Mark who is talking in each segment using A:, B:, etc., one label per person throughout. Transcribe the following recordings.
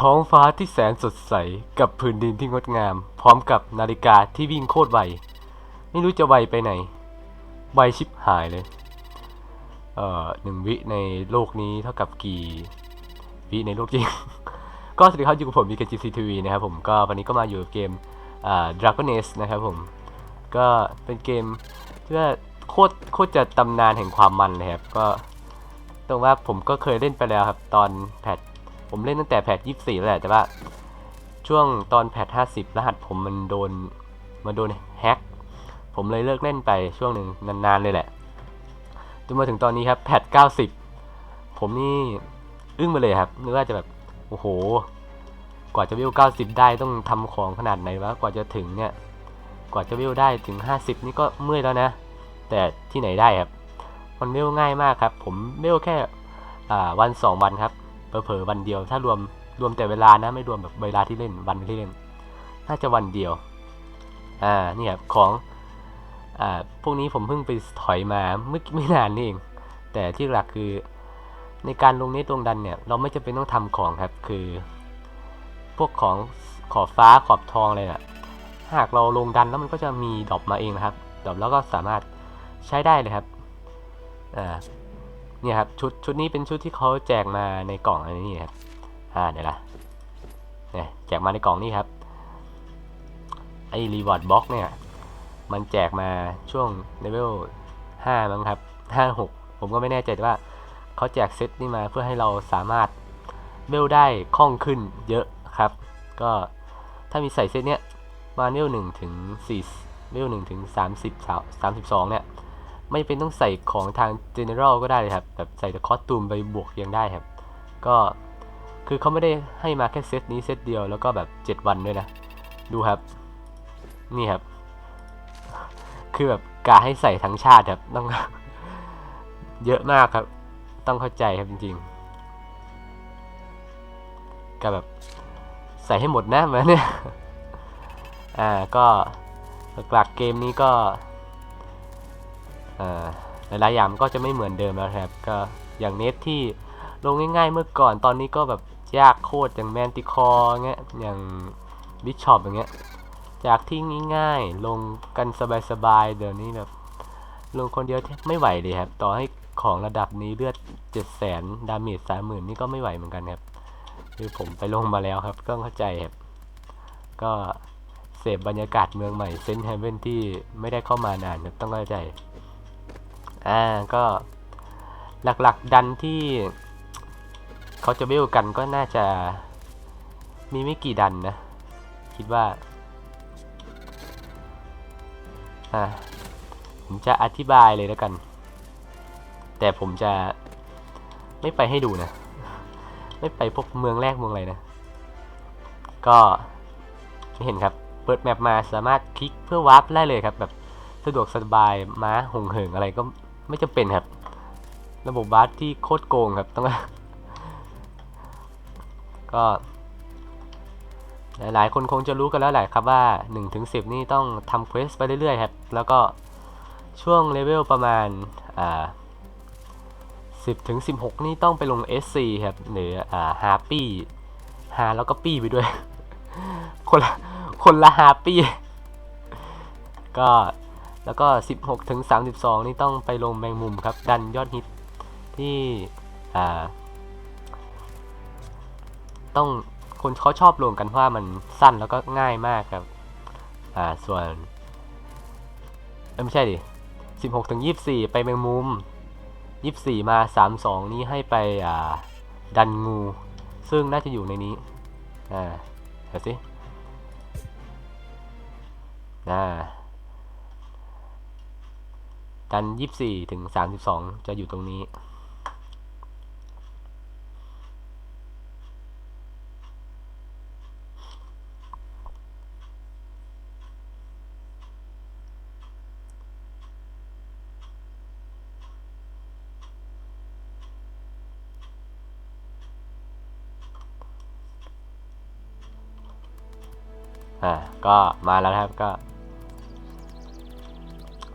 A: ท้องฟ้าที่แสนสดใสกับพื้นดินที่งดงาม พร้อมกับนาฬิกาที่วิ่งโคตรไวไม่รู้จะไวไปไหนไวชิบหายเลย เอ่อหนึ่งวิในโลกนี้เท่ากับกี่วิในโลกจริง ก็สวัสดีครับอยู่กับผมมีกจีซีทีวีนะครับผมก็วันนี้ก็มาอยู่กับเกมอ่า Dragon Age นะครับผม ก็เป็นเกมที่ว่าโคตรโคตรจะตำนานแห่งความมันเลยครับก็ตรงว่าผมก็เคยเล่นไปแล้วครับ ตอนแพท ผมเล่นตั้งแต่แพท24แล้วแหละแต่ว่า ช่วงตอนแพท50รหัสผมมันโดนมันโดนแฮ็กผมเลยเลิกเล่นไปช่วงหนึ่งนานๆเลยแหละจนมาถึงตอนนี้ครับแพท90ผมนี่อึ้งไปเลยครับนึกว่าจะแบบโอ้โห กว่าจะวิว90ได้ต้องทำของขนาดไหนวะกว่าจะถึงเนี่ยกว่าจะวิวได้ถึง50นี่ก็เมื่อยแล้วนะ แต่ที่ไหนได้ครับ มันวิวง่ายมากครับ ผมวิวแค่วัน2วันครับ เผลอๆวันเดียว ถ้ารวมรวมแต่เวลานะไม่รวมแบบเวลาที่เล่นวันที่เล่น น่าจะวันเดียว อ่าเนี่ครับของอ่าพวกนี้ผมเพิ่งไปถอยมาเมื่อไม่นานนี่เอง แต่ที่หลักคือในการลงนี้ตรงดันเนี่ย เราไม่จำเป็นต้องทำของครับคือ พวกของขอบฟ้าขอบทองอะไรน่ะหากเราลงดันแล้วมันก็จะมีดรอปมาเองนะครับดรอปแล้วก็สามารถใช้ได้เลยครับอ่า เนี่ยครับชุดชุดนี้เป็นชุดที่เขาแจกมาในกล่องอันนี้ครับอ่าเดี๋ยวละเนี่ยแจกมาในกล่องนี่ครับไอ้รีวอร์ดบ็อกเนี่ย มันแจกมาช่วงเลเวล5มั้งครับ5 6ผมก็ไม่แน่ใจว่าเขาแจกเซตนี่มาเพื่อให้เราสามารถเวลได้คล่องขึ้นเยอะครับ ก็ถ้ามีใส่เซตเนี้ยมาเวล1ถึง4เวล1ถึง30 32เนี่ย ไม่เป็นต้องใส่ของทาง General ก็ได้เลยครับ แบบใส่แต่คอสตูมไปบวกยังได้ครับ ก็คือเขาไม่ได้ให้มาแค่เซตนี้เซตเดียวแล้วก็แบบ 7 วันด้วยนะ ดูครับ นี่ครับ คือแบบกาให้ใส่ทั้งชาติครับต้อง เยอะมากครับ ต้องเข้าใจครับจริงๆก็แบบใส่ให้หมดนะมือนเนี่ย อ่าก็หลักๆเกมนี้ก็ หลายๆอย่างมันก็จะไม่เหมือนเดิมแล้วครับ ก็อย่างเน็ตที่ลงง่าย ๆ เมื่อก่อนตอนนี้ก็แบบยากโคตรอย่างแมนติคอเงี้ยอย่างบิชอปอย่างเงี้ยจากที่ง่ายๆ ลงกันสบายๆเดี๋ยวนี้แบบ ลงคนเดียวไม่ไหวเลยครับ ต่อให้ของระดับนี้เลือดเจ็ดแสนดาเมจสามหมื่นนี่ก็ไม่ไหวเหมือนกันครับ คือผมไปลงมาแล้วครับก็เข้าใจครับ ก็เสพบรรยากาศเมืองใหม่เซนต์เฮเวนที่ไม่ได้เข้ามานานครับต้องเข้าใจ อ่าก็หลักๆดันที่เขาจะเวลกันก็น่าจะมีไม่กี่ดันนะ คิดว่าอ่าผมจะอธิบายเลยแล้วกัน แต่ผมจะไม่ไปให้ดูนะ ไม่ไปพวกเมืองแรกเมืองอะไรนะ ก็ไม่เห็นครับ เปิดแมปมาสามารถคลิกเพื่อวาร์ปได้เลยครับ แบบสะดวกสบายม้าหงเหิงอะไรก็ ไม่จำเป็นครับ ระบบบาร์ที่โคตรโกงครับต้องก็ หลายๆ คนคงจะรู้กันแล้วแหละครับว่า1ถึง10 นี่ต้องทำเควสไปเรื่อยๆครับ แล้วก็ช่วงเลเวลประมาณอ่า10ถึง16 นี่ต้องไปลง SC ครับ หรืออ่าฮาปี้ฮาแล้วก็ปี้ไปด้วย คนละคนละฮาปี้ก็ แล้วก็ 16 ถึง 32 นี่ต้องไปลงแมงมุมครับ ดันยอดฮิตที่ต้องคนเขาชอบลงกันเพราะว่ามันสั้นแล้วก็ง่ายมากครับ อ่า ส่วนเอ้ยไม่ใช่ดิ 16 ถึง 24 ไปแมงมุม 24 มา 32 นี้ให้ไปอ่าดันงู ซึ่งน่าจะอยู่ในนี้ อ่าเดี๋ยวสิอ่า ดัน24ถึง32จะอยู่ตรงนี้ อ่า ก็มาแล้วครับก็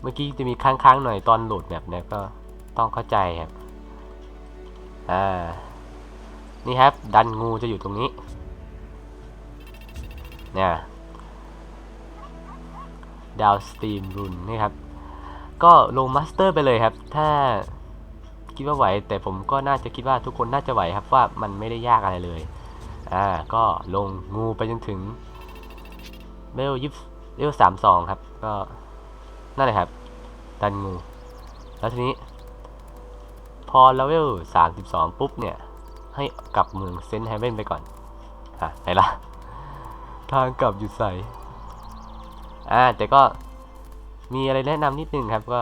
A: เมื่อกี้จะมีค้างๆหน่อยตอนโหลดแบบเนี้ยก็ต้องเข้าใจครับ อ่า นี่ครับ ดันงูจะอยู่ตรงนี้ เนี่ยดาวสตรีมรุนนี่ครับ ก็ลงมาสเตอร์ไปเลยครับ ถ้าคิดว่าไหว แต่ผมก็น่าจะคิดว่าทุกคนน่าจะไหวครับว่ามันไม่ได้ยากอะไรเลย อ่า ก็ลงงูไปจนถึงเวลยิบเวลสามสองครับ ก็ นั่นแหละครับ ดันงู แล้วทีนี้ พอเลเวลสามสิบสองปุ๊บเนี่ย ให้กลับเมืองเซนต์ไฮเวนไปก่อนอะไหนล่ะ ทางกลับอยู่ใส่อ่าแต่ก็มีอะไรแนะนำนิดนึงครับก็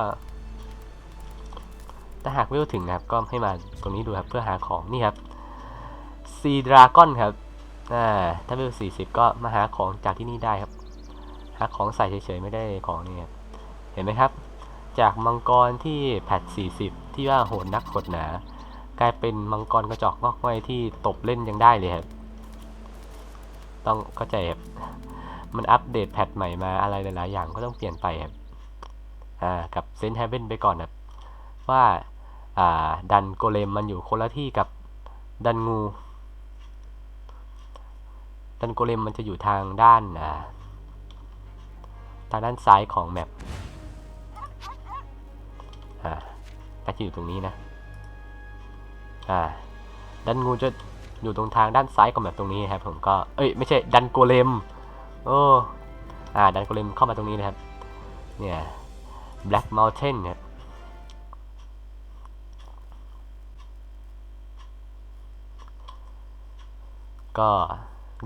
A: ถ้าหากเวลถึงนะครับ ก็ให้มาตรงนี้ดูครับเพื่อหาของนี่ครับซีดราก้อนครับอ่าถ้าเวล40ก็มาหาของจากที่นี่ได้ครับ หาของใส่เฉยๆไม่ได้ของนี่ครับ เห็นไหมครับ จากมังกรที่แพท40 ที่ว่าโหดนักโหดหนา กลายเป็นมังกรกระจอกงอกง่อยที่ตบเล่นยังได้เลยครับ ต้องเข้าใจครับ มันอัปเดตแพทใหม่มาอะไรหลายๆอย่างก็ต้องเปลี่ยนไปครับ อ่า กับเซนต์แฮเบนไปก่อนครับ ว่า อ่า ดันโกเลมมันอยู่คนละที่กับดันงู ดันโกเลมมันจะอยู่ทางด้านอ่าทางด้านซ้ายของแมป น่าจะอยู่ตรงนี้นะ อ่า ดันงูจะอยู่ตรงทางด้านซ้ายของแมปตรงนี้ครับ ผมก็ เอ้ย ไม่ใช่ ดันโกเลม โอ้ อ่า ดันโกเลมเข้ามาตรงนี้นะครับ เนี่ย Black Mountain ครับก็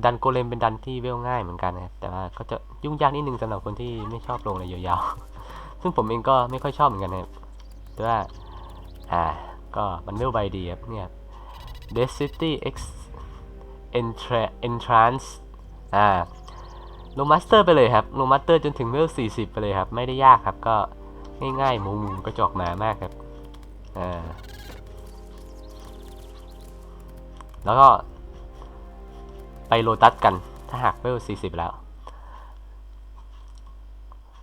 A: ดันโกเลมเป็นดันที่เวลง่ายเหมือนกันนะครับแต่ว่าก็จะยุ่งยากนิดนึงสำหรับคนที่ไม่ชอบลงอะไรยาวๆ ซึ่งผมเองก็ไม่ค่อยชอบเหมือนกันนะครับแต่ว่า อ่า ก็มันเวลไวดีครับเนี่ย Death City X entrance อ่าลงมาสเตอร์ไปเลยครับลงมาสเตอร์จนถึงเวล40 ไปเลยครับ ไม่ได้ยากครับก็ง่ายๆมูมูกระจอกหมามากครับอ่าแล้วก็ ไปโลตัสกันถ้าหากเวล40 แล้ว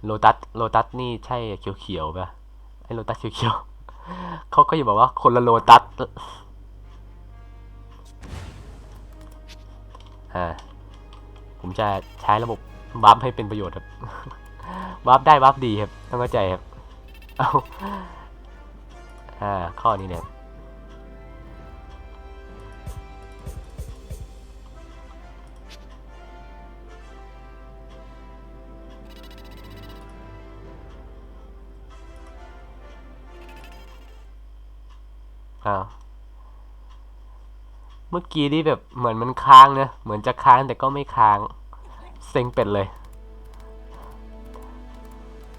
A: โลตัสโลตัสนี่ใช่เขียวๆป่ะไอโลตัสเขียวๆ เขาก็อย่าบอกว่าคนละโลตัสอ่าผมจะใช้ระบบวาร์ปให้เป็นประโยชน์ครับวาร์ปได้วาร์ปดีครับต้องเข้าใจครับเอาอ่าข้อนี้เนี่ย มื่อกี้นี่แบบเหมือนมันค้างนะเหมือนจะค้างแต่ก็ไม่ค้างเซ็งเป็ดเลย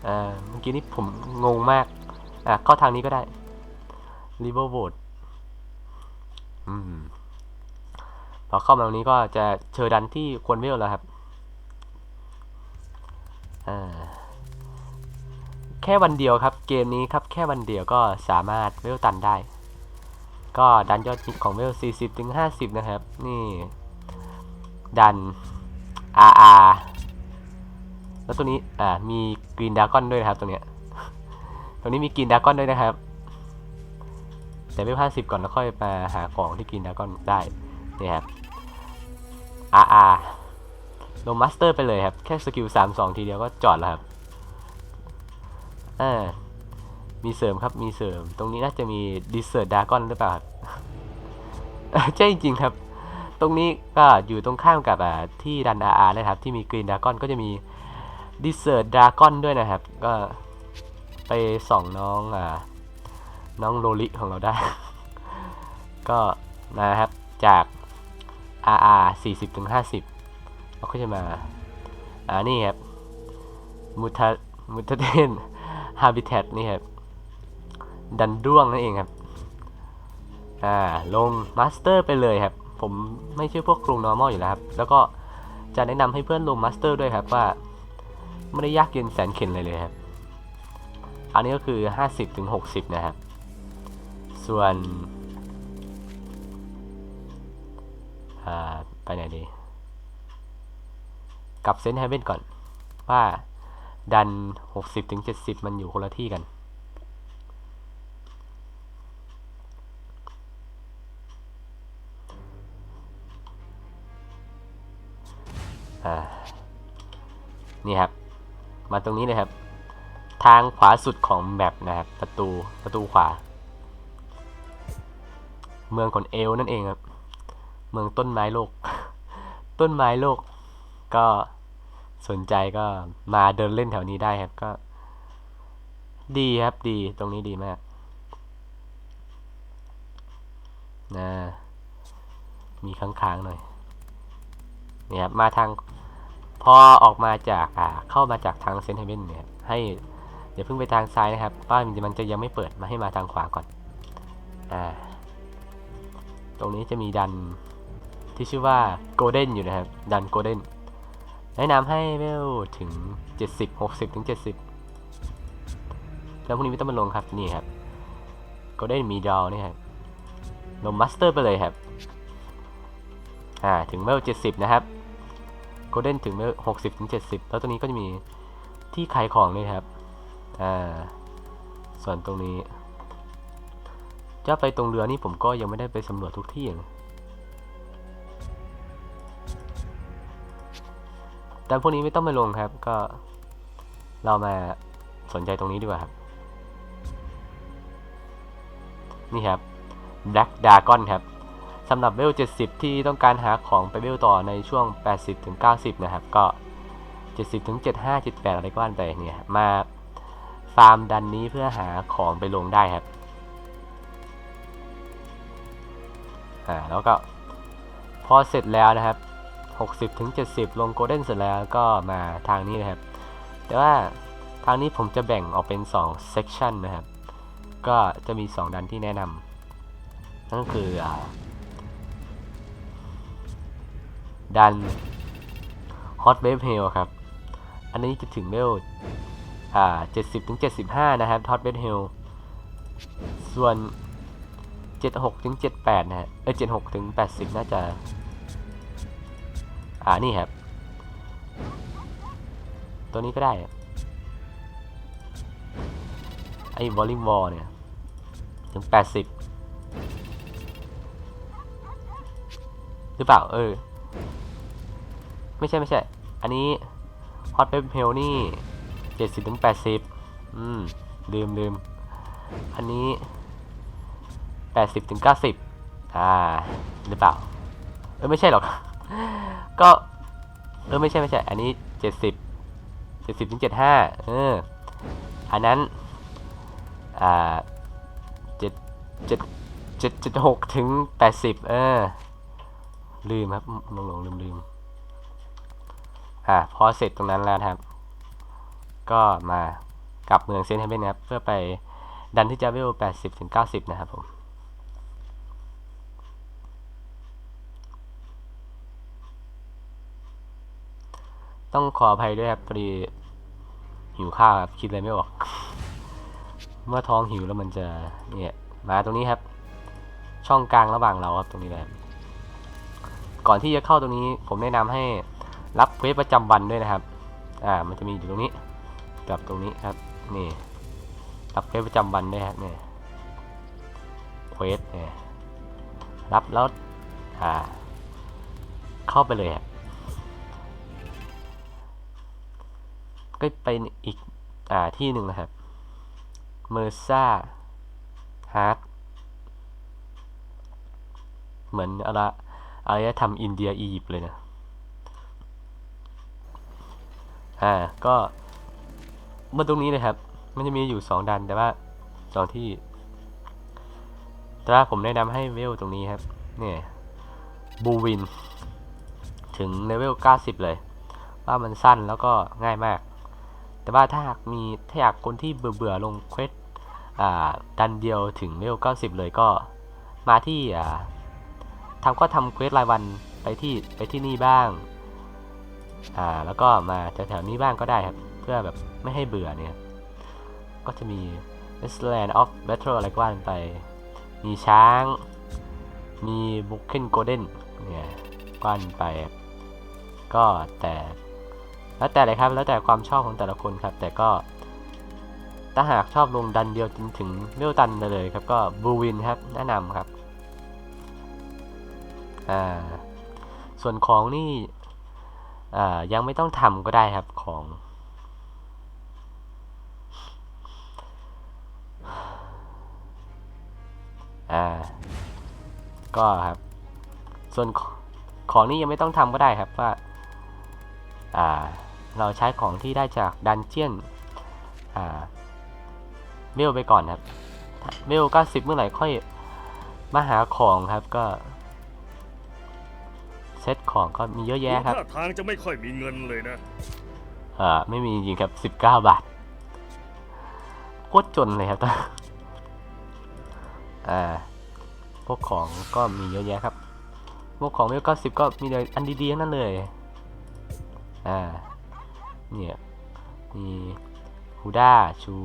A: อ่าเมื่อกี้นี่ผมงงมากอะเข้าทางนี้ก็ได้ river boat อืมพอเข้ามาตรงนี้ก็จะเจอดันที่ควรเวลแล้วครับอ่าแค่วันเดียวครับ เกมนี้ครับแค่วันเดียวก็สามารถเวลตันได้ ก็ดันยอดฮิตของเวล 40 ถึง 50 นะครับ นี่ ดัน RR แล้วตัวนี้ อ่า มีกรีนดากอนด้วยนะครับตรงเนี้ยตรงนี้มีกรีนดากอนด้วยนะครับ แต่เวล 50 ก่อนแล้วค่อยมาหาของที่กรีนดากอนได้ นี่ครับ RR ลงมาสเตอร์ไปเลยครับ แค่สกิล 3-2 ทีเดียวก็จอดแล้วครับ อ่า มีเสริมครับมีเสริม ตรงนี้น่าจะมีดิเซอร์ดากอนหรือเปล่าครับใช่จริงครับ ตรงนี้ก็อยู่ตรงข้ามกับที่ดันอาร์นะครับ ที่มีกรีนดากอนก็จะมีดิเซอร์ดากอนด้วยนะครับ ก็ไปส่องน้องอ่าน้องโลลิของเราได้ ก็นะครับจาก RR 40ถึง50เราก็จะมา อ่านี่ครับมุทามุทเทนฮาบิเทตนี่ครับ ดันด้วงนั่นเองครับ อ่า ลงมาสเตอร์ไปเลยครับ ผมไม่ใช่พวกครูนอร์มอลอยู่แล้วครับ แล้วก็จะแนะนำให้เพื่อนลงมาสเตอร์ด้วยครับว่า ไม่ได้ยากเย็นแสนเข็นเลยเลยครับ อันนี้ก็คือ 50ถึง60นะครับ ส่วนอ่าไปไหนดี กับเซนต์ไฮเวนก่อนว่าดัน 60ถึง70 มันอยู่คนละที่กัน นี่ครับ มาตรงนี้เลยครับ ทางขวาสุดของแมปนะครับ ประตูประตูขวา เมืองขนเอลนั่นเองครับ เมืองต้นไม้โลก ต้นไม้โลก ก็สนใจก็มาเดินเล่นแถวนี้ได้ครับก็ ดีครับดีตรงนี้ดีมากนะมีค้างๆหน่อยเนี่ยครับมาทาง พอออกมาจากอ่าเข้ามาจากทางเซนต์เฮเบนเนี่ยให้อย่าเพิ่งไปทางซ้ายนะครับว่ามันจะยังไม่เปิดมาให้มาทางขวาก่อนอ่าตรงนี้จะมีดันที่ชื่อว่าโกลเด้นอยู่นะครับ ดันโกลเด้นแนะนำให้เวลถึง 70 60ถึง70 แล้วพวกนี้ไม่ต้องมาลงครับนี่ครับโกลเด้นมีดาวนี่ครับลงมาสเตอร์ไปเลยครับอ่าถึงเวล70 นะครับ โกลเด้นถึงเวล60ถึง70แล้วตรงนี้ก็จะมีที่ขายของด้วยครับ อ่า ส่วนตรงนี้ จะไปตรงเรือนี่ผมก็ยังไม่ได้ไปสำรวจทุกที่นะแต่พวกนี้ไม่ต้องไปลงครับ ก็เรามาสนใจตรงนี้ดีกว่าครับ นี่ครับ Black Dragon ครับ สำหรับเวล 70 ที่ต้องการหาของไปเวลต่อในช่วง 80ถึง90นะครับ ก็ 70ถึง75 78 อะไรก็ว่าไปเนี่ยมาฟาร์มดันนี้เพื่อหาของไปลงได้ครับ อ่า แล้วก็พอเสร็จแล้วนะครับ 60ถึง70ลงโกลเด้นเสร็จแล้วก็มาทางนี้นะครับ แต่ว่าทางนี้ผมจะแบ่งออกเป็น2 section นะครับ ก็จะมี 2 ดันที่แนะนำนั่นคืออ่า ดันฮอตเวฟเฮลครับ อันนี้จะถึงเลเวลอ่าเจ็ดสิบถึงเจ็ดสิบห้านะครับฮอตเวฟเฮลส่วนเจ็ดหกถึงเจ็ดแปดนะฮะ เออเจ็ดหกถึงแปดสิบน่าจะ อ่า นี่ครับ ตัวนี้ก็ได้ ไอ้วอลลิมบอลเนี่ย ถึงแปดสิบหรือเปล่า เออ ไม่ใช่ไม่ใช่ อันนี้ฮอตเ p เ p ลนี่70ถึง80อืมลืมลืมอันนี้80ถึง90อ่าหรือเปล่า เออไม่ใช่หรอก ก็ เออไม่ใช่ไม่ใช่ อันนี้70 70ถึง75เออ อันนั้น อ่า7 7 7 76ถึง80เออ ลืมครับหลงหลงลืมลืม อ่าพอเสร็จตรงนั้นแล้วครับ ก็มากลับเมืองเซนต์เฮเบนนะครับ เพื่อไปดันที่จะเวล80ถึง90 นะครับผมต้องขออภัยด้วยครับพอดีหิวข้าวครับ คิดอะไรไม่ออก เมื่อท้องหิวแล้วมันจะเนี่ยมาตรงนี้ครับ ช่องกลางระหว่างเราครับตรงนี้แหละก่อนที่จะเข้าตรงนี้ผมแนะนำให้ รับเควสประจำวันด้วยนะครับ อ่า มันจะมีอยู่ตรงนี้ กับตรงนี้ครับ นี่ รับเควสประจำวันด้วยครับเนี่ยเควสเนี่ยรับแล้วอ่า เข้าไปเลยครับก็ไปอีกอ่าที่หนึ่งนะครับ เมอร์ซ่าฮาร์ดเหมือนอะไรอารยธรรมอินเดียอียิปต์เลยนะ อ่า ก็เมื่อตรงนี้นะครับ มันจะมีอยู่สองดันแต่ว่าสองที่แต่ว่าผมแนะนำให้เวลตรงนี้ครับ เนี่ยบูวิน ถึงเลเวล 90 เลย ว่ามันสั้นแล้วก็ง่ายมาก แต่ว่าถ้าหากมีถ้าอยากคนที่เบื่อเบื่อๆลงเควสอ่าดันเดียวถึงเลเวล 90 เลยก็มาที่อ่าทำก็ทำเควสรายวันไปที่ไปที่นี่บ้าง อ่าแล้วก็มาแถวๆนี้บ้างก็ได้ครับ เพื่อแบบไม่ให้เบื่อเนี่ย ก็จะมี Westland of Battle อะไรก็ว่านไป มีช้าง มีบุคเคนโกลเด้นเนี่ยกว่านไป ก็แต่แล้วแต่เลยครับ แล้วแต่ความชอบของแต่ละคนครับ แต่ก็ ถ้าหากชอบลงดันเดียวจนถึงเลี้ยวตันเลยครับ ก็บูวินครับ แนะนำครับ อ่า ส่วนของนี่ ยังไม่ต้องทำก็ได้ครับของ อ่า ก็ครับ ส่วนขของนี้ยังไม่ต้องทำก็ได้ครับว่า อ่า เราใช้ของที่ได้จากดันเจียน อ่า เมลไปก่อนครับ เมล90เมื่อไหร่ค่อยมาหาของครับก็ ซตของก็มีเยอะแยะครับ
B: ท่าทางจะไม่ค่อยมีเงินเลยนะ
A: เอ่อไม่มีจริงๆครับ 19 บาทโคตรจนเลยครับอ่าพวกของก็มีเยอะแยะครับ พวกของเวลก็สิบก็มีแต่อันดีๆทั้งนั้นเลย อ่า เนี่ย มีฮูด้าชู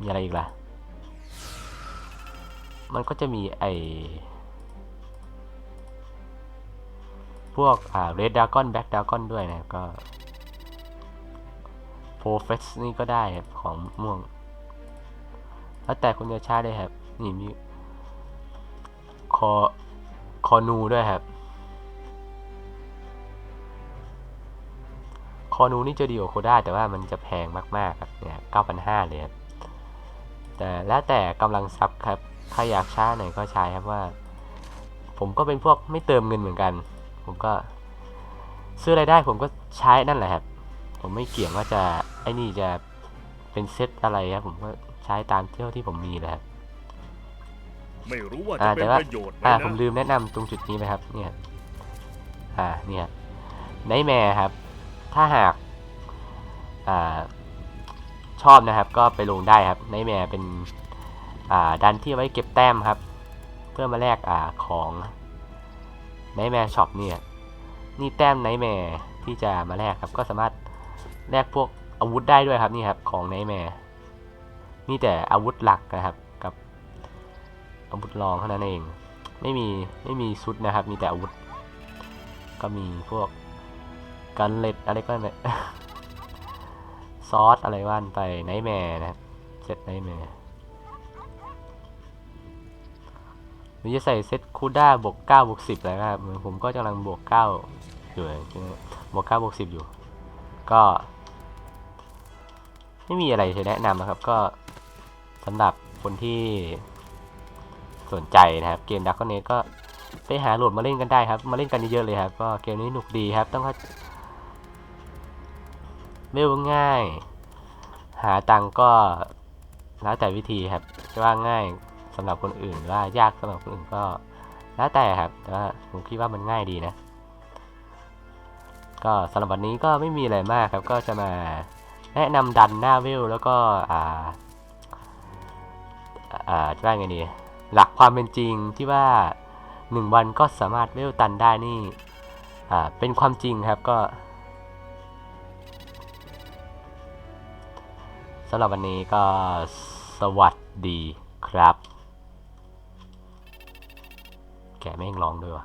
A: มีอะไรอีกล่ะ มันก็จะมีไอ พวกอ่า Red Dragon Black Dragon ด้วยนะก็ p r o f e s นี่ก็ได้ครับของม่วง แล้วแต่คุณจะใช้เลยครับ นี่มีคอคอนูด้วยครับ คอนูนี่จะดีกว่าโคด้าแต่ว่ามันจะแพงมากๆครับเนี่ย9,500เลยครับแต่แล้วแต่กำลังทรัพย์ครับ ถ้าอยากช้าหน่อยก็ใช้ครับว่า ผมก็เป็นพวกไม่เติมเงินเหมือนกัน ผมก็ซื้ออะไรได้ผมก็ใช้นั่นแหละครับ ผมไม่เกี่ยงว่าจะไอ้นี่จะเป็นเซตอะไรครับผมก็ใช้ตามเที่ยวที่ผมมีเลยครับ
B: ไม่รู้ว่า
A: อ่า
B: จะเป็น
A: แต่ว่า
B: ประโยชน์ไหม
A: อ่า
B: นะ
A: ผมลืมแนะนำตรงจุดนี้ไปครับ เนี่ย อ่า เนี่ยไนแมร์ครับ ถ้าหาก อ่า ชอบนะครับ ก็ไปลงได้ครับไนแมร์เป็น อ่า ดันที่เอาไว้เก็บแต้มครับ เพื่อมาแลก อ่า ของ ไนแมร์ช็อปเนี่ยนี่แต้มไนแมร์ที่จะมาแลกครับ ก็สามารถแลกพวกอาวุธได้ด้วยครับนี่ครับของไนแมร์มีแต่อาวุธหลักนะครับกับอาวุธรองเท่านั้นเอง ไม่มีไม่มีชุดนะครับ มีแต่อาวุธ ก็มีพวกกันเล็ดอะไรก็ไม่ซอสอะไรว่านไปไนแมร์นะครับเซตไนแมร์ รือจะใส่เซตคูด้าบวก9บวก10แล้วครับเหมือนผมก็กำลังบวก9อยู่ใช่ไหมบวก9บวก10อยู่ ก็ ไม่มีอะไรจะแนะนำนะครับ ก็สำหรับคนที่สนใจนะครับ เกมดัก o n เนก็ไปหาโหลดมาเล่นกันได้ครับ มาเล่นกันเยอะๆเลยครับ ก็เกมนี้หนุกดีครับ ต้องเข้าเร็วง่าย หาตังก็แล้วแต่วิธีครับจะว่าง่าย สำหรับคนอื่นว่ายากสำหรับคนอื่นก็แล้วแต่ครับแต่ว่าผมคิดว่ามันง่ายดีนะ ก็สำหรับวันนี้ก็ไม่มีอะไรมากครับ ก็จะมาแนะนำดันหน้าเวแล้วก็อ่าอ่าจะว่าไงดีหลักความเป็นจริงที่ว่า 1 วันก็สามารถเวลตันได้นี่อ่าเป็นความจริงครับก็สำหรับวันนี้ก็สวัสดีครับ แกไม่งร้องด้วยวะ